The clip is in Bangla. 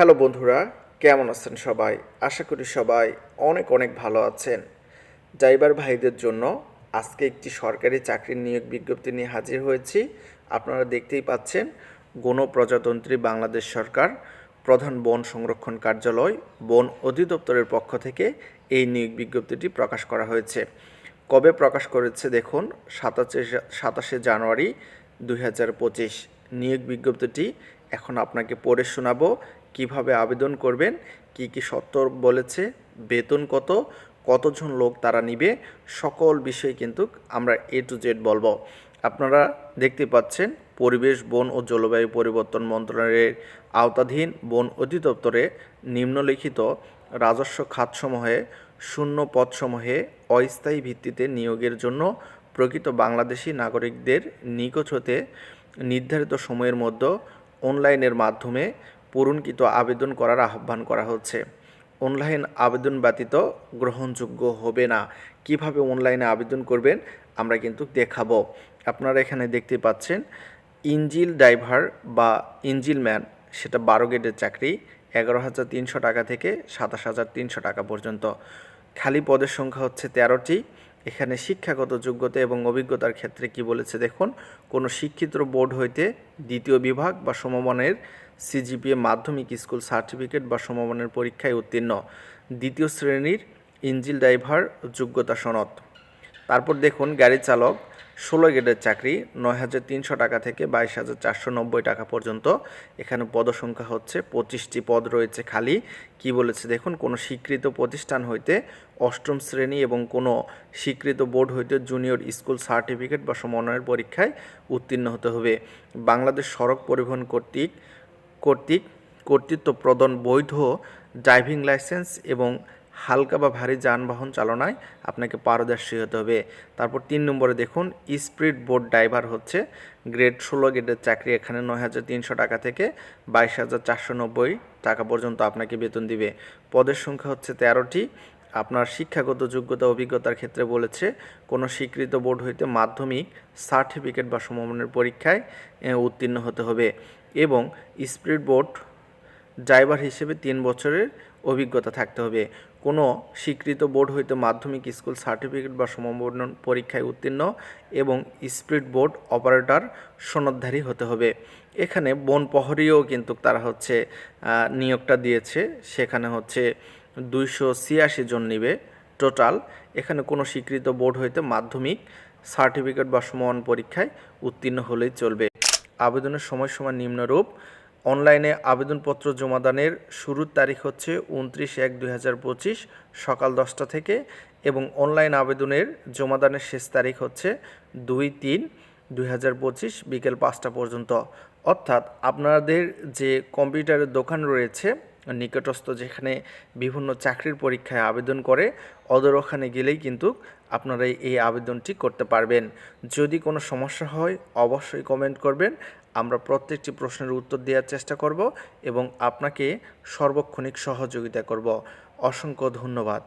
হ্যালো বন্ধুরা, কেমন আছেন সবাই? আশা করি সবাই অনেক অনেক ভালো আছেন। ড্রাইভার ভাইদের জন্য আজকে একটি সরকারি চাকরির নিয়োগ বিজ্ঞপ্তি নিয়ে হাজির হয়েছি। আপনারা দেখতেই পাচ্ছেন গণপ্রজাতন্ত্রী বাংলাদেশ সরকার, প্রধান বন সংরক্ষণ কার্যালয়, বন অধিদপ্তরের পক্ষ থেকে এই নিয়োগ বিজ্ঞপ্তিটি প্রকাশ করা হয়েছে। কবে প্রকাশ করেছে দেখুন, সাতাশে সাতাশে জানুয়ারি দুই হাজার পঁচিশ। নিয়োগ বিজ্ঞপ্তিটি এখন আপনাকে পড়ে শোনাবো কীভাবে আবেদন করবেন, কি কি শর্ত বলেছে, বেতন কত, কতজন লোক তারা নিবে, সকল বিষয় কিন্তু আমরা এ টু জেড বলব। আপনারা দেখতে পাচ্ছেন, পরিবেশ, বন ও জলবায়ু পরিবর্তন মন্ত্রণালয়ের আওতাধীন বন অধিদপ্তরে নিম্নলিখিত রাজস্ব খাতসমূহে, শূন্য পদসমূহে অস্থায়ী ভিত্তিতে নিয়োগের জন্য প্রকৃত বাংলাদেশি নাগরিকদের নিকট হতে নির্ধারিত সময়ের মধ্যে অনলাইনের মাধ্যমে পূরণকৃত আবেদন করার আহ্বান করা হচ্ছে। অনলাইন আবেদন ব্যতীত গ্রহণযোগ্য হবে না। কীভাবে অনলাইনে আবেদন করবেন আমরা কিন্তু দেখাবো। আপনারা এখানে দেখতে পাচ্ছেন, ইঞ্জিল ড্রাইভার বা ইঞ্জিল ম্যান, সেটা বারো গেটের চাকরি, এগারো হাজার তিনশো টাকা থেকে সাতাশ হাজার তিনশো টাকা পর্যন্ত। খালি পদের সংখ্যা হচ্ছে তেরোটি। এখানে শিক্ষাগত যোগ্যতা এবং অভিজ্ঞতার ক্ষেত্রে কি বলেছে দেখুন, কোনো শিক্ষিত বোর্ড হইতে দ্বিতীয় বিভাগ বা সমমানের সিজিপিএ মাধ্যমিক স্কুল সার্টিফিকেট বা সমমানের পরীক্ষায় উত্তীর্ণ। দ্বিতীয় শ্রেণির ইঞ্জিল ড্রাইভার যোগ্যতা সনদ। তারপর দেখুন, গাড়ি চালক, ষোলো গেটের চাকরি, নয় হাজার তিনশো টাকা থেকে বাইশ হাজার চারশো নব্বই টাকা পর্যন্ত। এখানে পদসংখ্যা হচ্ছে পঁচিশটি পদ রয়েছে খালি। কি বলেছে দেখুন, কোনো স্বীকৃত প্রতিষ্ঠান হইতে অষ্টম শ্রেণি এবং কোনো স্বীকৃত বোর্ড হইতে জুনিয়র স্কুল সার্টিফিকেট বা সমন্বয়ের পরীক্ষায় উত্তীর্ণ হতে হবে। বাংলাদেশ সড়ক পরিবহন কর্তৃক কর্তৃক কর্তৃত্ব প্রদান বৈধ ড্রাইভিং লাইসেন্স এবং হালকা বা ভারী যানবাহন চালনায় আপনাকে পারদর্শী হতে হবে। তারপর তিন নম্বরে দেখুন, স্পিড বোট ড্রাইভার হচ্ছে গ্রেড ষোলো গ্রেডের চাকরি এখানে নয় হাজার তিনশো টাকা থেকে বাইশ হাজার চারশো নব্বই টাকা পর্যন্ত আপনাকে বেতন দিবে। পদের সংখ্যা হচ্ছে তেরোটি। আপনার শিক্ষাগত যোগ্যতা অভিজ্ঞতার ক্ষেত্রে বলেছে, কোনো স্বীকৃত বোর্ড হইতে মাধ্যমিক, সার্টিফিকেট বা সমমানের পরীক্ষায় উত্তীর্ণ হতে হবে এবং স্পিড বোট ড্রাইভার হিসেবে তিন বছরের অভিজ্ঞতা থাকতে হবে। কোনো স্বীকৃত বোর্ড হইতে মাধ্যমিক স্কুল সার্টিফিকেট বা সমবর্ণন পরীক্ষায় উত্তীর্ণ এবং স্পিড বোর্ড অপারেটর সনদধারী হতে হবে। এখানে বন প্রহরীও কিন্তু তারা হচ্ছে নিয়োগটা দিয়েছে। সেখানে হচ্ছে দুইশো ছিয়াশি জন নিবে টোটাল। এখানে কোনো স্বীকৃত বোর্ড হইতে মাধ্যমিক সার্টিফিকেট বা সমান পরীক্ষায় উত্তীর্ণ হলেই চলবে। আবেদনের সময়সীমা নিম্নরূপ। অনলাইনে আবেদনপত্র জমাদানের শুরুর তারিখ হচ্ছে উনত্রিশ এক দুই সকাল দশটা থেকে এবং অনলাইন আবেদনের জমাদানের শেষ তারিখ হচ্ছে দুই তিন দুই বিকেল পাঁচটা পর্যন্ত। অর্থাৎ আপনাদের যে কম্পিউটারের দোকান রয়েছে, নিকটস্থ যেখানে বিভিন্ন চাকরির পরীক্ষায় আবেদন করে, অদর ওখানে গেলেই কিন্তু আপনারা এই আবেদনটি করতে পারবেন। যদি কোনো সমস্যা হয়, অবশ্যই কমেন্ট করবেন। আমরা প্রত্যেকটি প্রশ্নের উত্তর দেওয়ার চেষ্টা করব এবং আপনাকে সর্বক্ষণিক সহযোগিতা করব। অসংখ্য ধন্যবাদ।